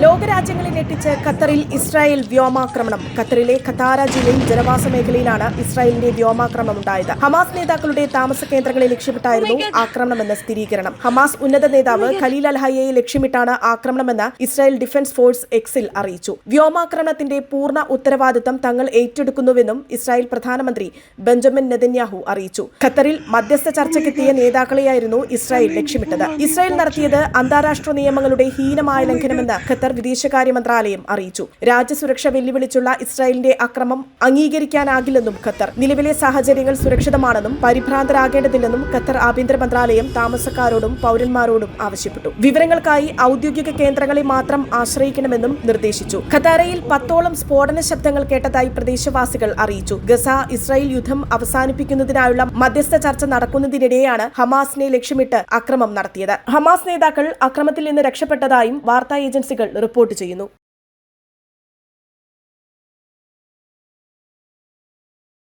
Lo ലോകരാജ്യങ്ങളെ ഞെട്ടിച്ച് ഖത്തറിൽ Israel വ്യോമാക്രമണം. ഖത്തറിലെ ഖത്താര ജില്ലയിൽ ജനവാസ മേഖലയിലാണ് ഇസ്രായേലിന്റെ വ്യോമാക്രമണം ഉണ്ടായത്. ഹമാസ് നേതാക്കളുടെ താമസ കേന്ദ്രങ്ങളെ ലക്ഷ്യമിട്ടായിരുന്നു ആക്രമണമെന്ന സ്ഥിരീകരണം. ഹമാസ് ഉന്നത നേതാവ് ഖലീൽ അൽഹയ്യയെ ലക്ഷ്യമിട്ടാണ് ആക്രമണമെന്ന് ഇസ്രായേൽ ഡിഫൻസ് ഫോഴ്സ് എക്സിൽ അറിയിച്ചു. വ്യോമാക്രമണത്തിന്റെ പൂർണ ഉത്തരവാദിത്തം തങ്ങൾ ഏറ്റെടുക്കുന്നുവെന്നും ഇസ്രായേൽ പ്രധാനമന്ത്രി ബെഞ്ചമിൻ നെതന്യാഹു അറിയിച്ചു. ഖത്തറിൽ മധ്യസ്ഥ ചർച്ചയ്ക്കെത്തിയ നേതാക്കളെയായിരുന്നു ഇസ്രായേൽ ലക്ഷ്യമിട്ടത്. ഇസ്രായേൽ നടത്തിയത് അന്താരാഷ്ട്ര നിയമങ്ങളുടെ ഹീനമായ ലംഘനമെന്ന് ഖത്തർ വിദേശകാര്യ മന്ത്രാലയം അറിയിച്ചു. രാജ്യസുരക്ഷ വെല്ലുവിളിച്ചുള്ള ഇസ്രായേലിന്റെ അക്രമം അംഗീകരിക്കാനാകില്ലെന്നും ഖത്തർ. നിലവിലെ സാഹചര്യങ്ങൾ സുരക്ഷിതമാണെന്നും പരിഭ്രാന്തരാകേണ്ടതില്ലെന്നും ഖത്തർ ആഭ്യന്തര മന്ത്രാലയം താമസക്കാരോടും പൗരന്മാരോടും ആവശ്യപ്പെട്ടു. വിവരങ്ങൾക്കായി ഔദ്യോഗിക കേന്ദ്രങ്ങളെ മാത്രം ആശ്രയിക്കണമെന്നും നിർദ്ദേശിച്ചു. ഖത്താരയിൽ പത്തോളം സ്ഫോടന ശബ്ദങ്ങൾ കേട്ടതായി പ്രദേശവാസികൾ അറിയിച്ചു. ഗസ ഇസ്രായേൽ യുദ്ധം അവസാനിപ്പിക്കുന്നതിനായുള്ള മധ്യസ്ഥ ചർച്ച നടക്കുന്നതിനിടെയാണ് ഹമാസിനെ ലക്ഷ്യമിട്ട് അക്രമം നടത്തിയത്. ഹമാസ് നേതാക്കൾ അക്രമത്തിൽ നിന്ന് രക്ഷപ്പെട്ടതായും വാർത്താ ഏജൻസികൾ റിപ്പോർട്ട് ചെയ്യുന്നു